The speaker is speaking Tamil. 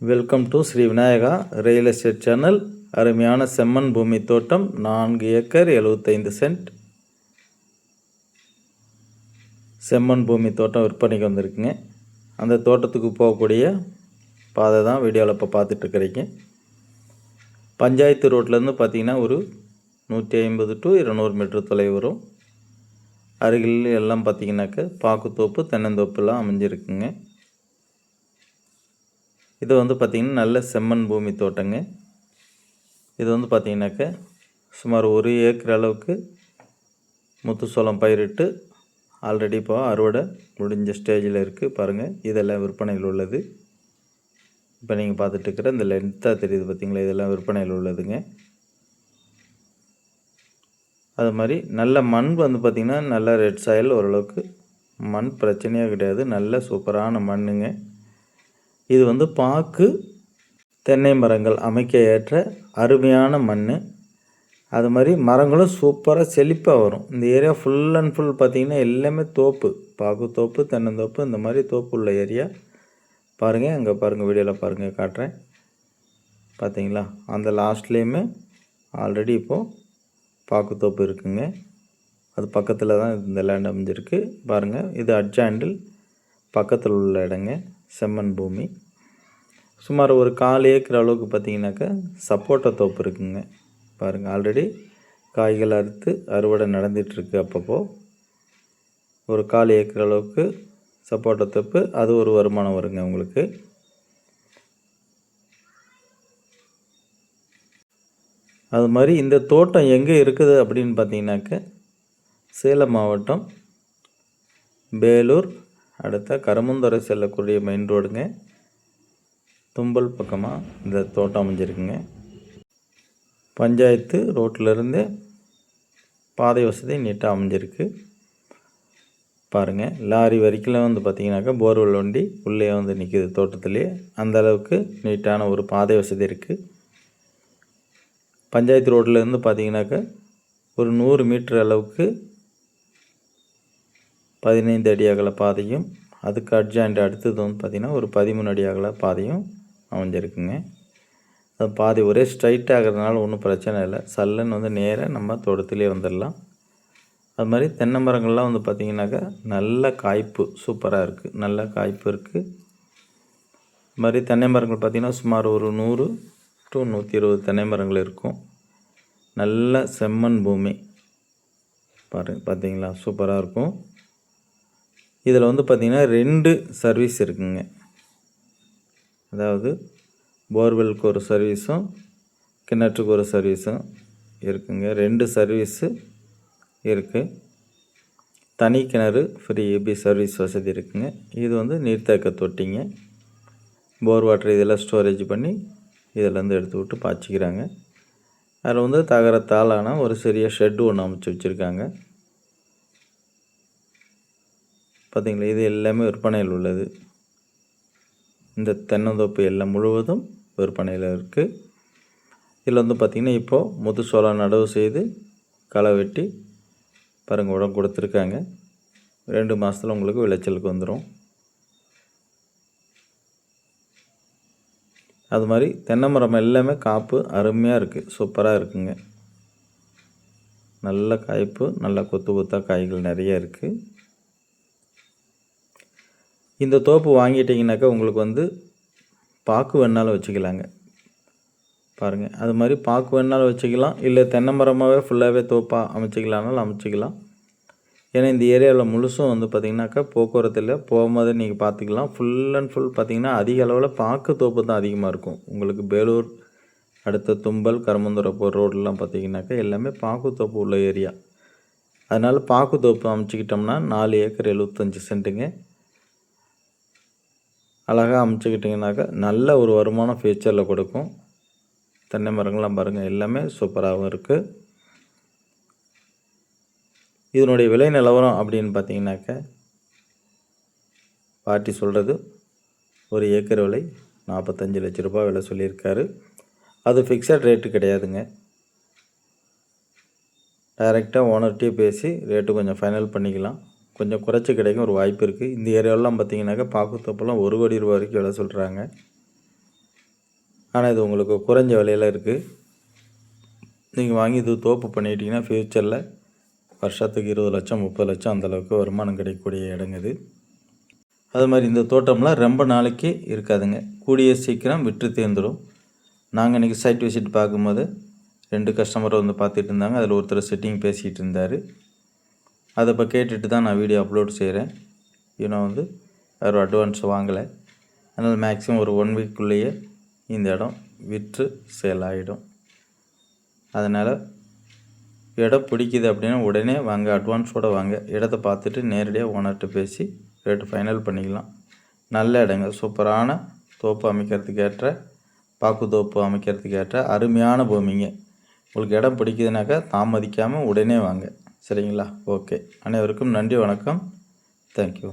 Welcome to Sri Vinayaka real estate channel அருமையான செம்மண் பூமி தோட்டம் நான்கு ஏக்கர் எழுபத்தைந்து சென்ட். செம்மண் பூமி தோட்டம் விற்பனைக்கு வந்திருக்குங்க. அந்த தோட்டத்துக்கு போகக்கூடிய பாதை தான் வீடியோவில் இப்போ பார்த்துட்ருக்குறீங்க. பஞ்சாயத்து ரோட்லேருந்து பார்த்தீங்கன்னா ஒரு நூற்றி ஐம்பது டு இருநூறு மீட்டர் தொலைவு வரும். அருகில் எல்லாம் பார்த்திங்கனாக்க பாக்குத்தோப்பு தென்னந்தோப்புலாம் அமைஞ்சிருக்குங்க. இது வந்து பார்த்திங்கன்னா நல்ல செம்மண் பூமி தோட்டங்க. இது வந்து பார்த்திங்கனாக்க சுமார் ஒரு ஏக்கர் அளவுக்கு முத்துசோளம் பயிரிட்டு ஆல்ரெடி இப்போ அறுவடை முடிஞ்ச ஸ்டேஜில் இருக்குது பாருங்கள் இதெல்லாம் விற்பனையில் உள்ளது. இப்போ நீங்கள் பார்த்துட்டு இருக்கிற இந்த லென்த்தாக தெரியுது பார்த்திங்களா இதெல்லாம் விற்பனையில் உள்ளதுங்க. அது மாதிரி நல்ல மண் வந்து பார்த்திங்கன்னா நல்ல ரெட் சாயில் ஓரளவுக்கு மண் பிரச்சனையே கிடையாது. நல்ல சூப்பரான மண்ணுங்க. இது வந்து பாக்கு தென்னை மரங்கள் அமைக்க ஏற்ற அருமையான மண் அது மாதிரி மரங்களும் சூப்பராக செழிப்பாக வரும். இந்த ஏரியா ஃபுல் அண்ட் ஃபுல் பார்த்திங்கன்னா எல்லாமே தோப்பு. பாக்கு தோப்பு தென்னந்தோப்பு இந்த மாதிரி தோப்பு உள்ள ஏரியா. பாருங்கள் அங்கே பாருங்கள் வீடியோவில் பாருங்கள் காட்டுறேன். பார்த்தீங்களா அந்த லாஸ்ட்லேயுமே ஆல்ரெடி இப்போது பாக்குத்தோப்பு இருக்குங்க. அது பக்கத்தில் தான் இந்த லேண்ட் அமைஞ்சிருக்கு. பாருங்கள் இது அட்ஜாண்டில் பக்கத்தில் உள்ள இடங்க. செம்மண் பூமி. சுமார் ஒரு கால் ஏக்கர் அளவுக்கு பார்த்தீங்கன்னாக்கா சப்போட்டா தோப்பு இருக்குங்க. பாருங்கள் ஆல்ரெடி காய்கள் அறுத்து அறுவடை நடந்துகிட்ருக்கு அப்பப்போ. ஒரு கால் ஏக்கர் அளவுக்கு சப்போட்டா தோப்பு அது ஒரு வருமானம் வருங்க உங்களுக்கு. அது மாதிரி இந்த தோட்டம் எங்கே இருக்குது அப்படின்னு பார்த்தீங்கன்னாக்க சேலம் மாவட்டம் பேலூர் அடுத்த கரமுந்துறை செல்லக்கூடிய மெயின் ரோடுங்க தும்பல் பக்கமாக இந்த தோட்டம் அமைஞ்சிருக்குங்க. பஞ்சாயத்து ரோட்டிலேருந்து பாதை வசதி நீட்டாக அமைஞ்சிருக்கு. பாருங்கள் லாரி வரைக்கும் வந்து பார்த்திங்கனாக்கா போர்வெல் வண்டி உள்ளே வந்து நிற்கிது தோட்டத்துலேயே அந்த அளவுக்கு நீட்டான ஒரு பாதை வசதி இருக்குது பஞ்சாயத்து ரோட்டிலேருந்து பார்த்தீங்கன்னாக்கா ஒரு நூறு மீட்டர் அளவுக்கு பதினைந்து அடி அகல பாதையும் அதுக்கு அட்ஜாயிண்ட் அடுத்தது வந்து பார்த்திங்கன்னா ஒரு பதிமூணு அடி அகல பாதையும் அமைஞ்சிருக்குங்க. அது பாதி ஒரே ஸ்ட்ரைட் ஆகிறதுனால ஒன்றும் பிரச்சனை இல்லை. சல்லுன்னு வந்து நேராக நம்ம தோட்டத்திலே வந்துடலாம் அது மாதிரி தென்னை மரங்கள்லாம் வந்து பார்த்திங்கனாக்கா நல்ல காய்ப்பு சூப்பராக இருக்குது நல்ல காய்ப்பு இருக்குது இது மாதிரி தென்னை மரங்கள் பார்த்திங்கன்னா சுமார் ஒரு நூறு டு நூற்றி இருபது தென்னை மரங்கள் இருக்கும். நல்ல செம்மண் பூமி. பாரு பார்த்தீங்களா சூப்பராக இருக்கும். இதில் வந்து பார்த்திங்கன்னா ரெண்டு சர்வீஸ் இருக்குங்க. அதாவது போர்வெலுக்கு ஒரு சர்வீஸும் கிணற்றுக்கு ஒரு சர்வீஸும் இருக்குங்க. ரெண்டு சர்வீஸு இருக்குது தனி கிணறு ஃப்ரீ ஏபி சர்வீஸ் வசதி இருக்குங்க. இது வந்து நீர்த்தேக்க தொட்டிங்க. போர் வாட்டர் இதெல்லாம் ஸ்டோரேஜ் பண்ணி இதிலேருந்து எடுத்து விட்டு பாய்ச்சிக்கிறாங்க. அதில் வந்து தகரத்தாலான ஒரு சிறிய ஷெட்டு ஒன்று அமைச்சு வச்சுருக்காங்க. பார்த்திங்களா? இது எல்லாமே விற்பனையில் உள்ளது. இந்த தென்னந்தோப்பு எல்லாம் முழுவதும் விற்பனையில் இருக்குது இதில் வந்து பார்த்திங்கன்னா இப்போது முது சோளம் நடவு செய்து களை வெட்டி பாருங்கள் உரம் கொடுத்துருக்காங்க. ரெண்டு மாதத்தில் உங்களுக்கு விளைச்சலுக்கு வந்துடும் அது மாதிரி தென்னை மரம் எல்லாமே காப்பு அருமையாக இருக்குது சூப்பராக இருக்குங்க. நல்ல காய்ப்பு நல்ல கொத்து கொத்தாக காய்கள் நிறைய இருக்குது இந்த தோப்பு வாங்கிட்டிங்கனாக்கா உங்களுக்கு வந்து பாக்கு வேணாலும் வச்சுக்கலாங்க. பாருங்கள் அது மாதிரி பாக்கு வேணாலும் வச்சுக்கலாம். இல்லை தென்னை மரமாகவே ஃபுல்லாகவே தோப்பாக அமைச்சிக்கலாம்னாலும் அமைச்சிக்கலாம். ஏன்னா இந்த ஏரியாவில் முழுசும் வந்து பார்த்திங்கனாக்கா போக்குவரத்தில் போகும்போது நீங்கள் பார்த்துக்கலாம் ஃபுல் அண்ட் ஃபுல் பார்த்திங்கன்னா அதிக அளவில் பாக்கு தோப்பு தான் அதிகமாக இருக்கும். உங்களுக்கு பேலூர் அடுத்த தும்பல் கரமந்துரை ரோடெலாம் பார்த்திங்கனாக்கா எல்லாமே பாக்கு தோப்பு உள்ள ஏரியா. அதனால் பாக்கு தோப்பு அமைச்சிக்கிட்டோம்னா நாலு ஏக்கர் எழுபத்தஞ்சி சென்ட்டுங்க. அழகாக அமைச்சிக்கிட்டிங்கனாக்கா நல்ல ஒரு வருமானம் ஃபியூச்சரில் கொடுக்கும். தென்னை மரங்கள்லாம் பாருங்கள் எல்லாமே சூப்பராகவும் இருக்குது இதனுடைய விலை நிலவரம் அப்படின்னு பார்த்தீங்கன்னாக்க பாட்டி சொல்கிறது ஒரு ஏக்கர் விலை நாற்பத்தஞ்சு லட்ச ரூபாய் விலை சொல்லியிருக்காரு. அது ஃபிக்ஸட் ரேட்டு கிடையாதுங்க. டைரெக்டாக ஓனர்கிட்டே பேசி ரேட்டு கொஞ்சம் ஃபைனல் பண்ணிக்கலாம். கொஞ்சம் குறைச்சி கிடைக்கும் ஒரு வாய்ப்பு இருக்குது இந்த ஏரியாவெலாம் பார்த்தீங்கன்னாக்கா பாக்குத்தோப்பெல்லாம் ஒரு கோடி ரூபா வரைக்கும் விலை சொல்கிறாங்க ஆனால் இது உங்களுக்கு குறைஞ்ச விலையில் இருக்குது நீங்கள் வாங்கி இது தோப்பு பண்ணிட்டீங்கன்னா ஃப்யூச்சரில் வருஷத்துக்கு இருபது லட்சம் முப்பது லட்சம் அந்தளவுக்கு வருமானம் கிடைக்கக்கூடிய இடங்க இது. அது மாதிரி இந்த தோட்டம்லாம் ரொம்ப நாளைக்கு இருக்காதுங்க. கூடிய சீக்கிரம் விற்று தேர்ந்துடும். நாங்கள் இன்றைக்கி சைட் விசிட் பார்க்கும்போது ரெண்டு கஸ்டமர் வந்து பார்த்துட்டு இருந்தாங்க. அதில் ஒருத்தர் செட்டிங் பேசிகிட்டு இருந்தார். அதை இப்போ கேட்டுட்டு தான் நான் வீடியோ அப்லோட் செய்கிறேன் இன்னும் வந்து யாரும் அட்வான்ஸ் வாங்கலை. அதனால் மேக்ஸிமம் ஒரு ஒன் வீக்குள்ளேயே இந்த இடம் விற்று சேல் ஆகிடும் அதனால் இடம் பிடிக்குது அப்படின்னா உடனே வாங்க அட்வான்ஸோடு வாங்க. இடத்த பார்த்துட்டு நேரடியாக ஓனர்கிட்ட பேசி ரேட்டு ஃபைனல் பண்ணிக்கலாம். நல்ல இடங்க சூப்பரான தோப்பு அமைக்கிறதுக்கு ஏற்ற பாக்கு தோப்பு அமைக்கிறதுக்கு ஏற்ற அருமையான பூமிங்க. உங்களுக்கு இடம் பிடிக்குதுனாக்கா தாமதிக்காமல் உடனே வாங்க. சரிங்களா? ஓகே அனைவருக்கும் நன்றி வணக்கம். தேங்க்யூ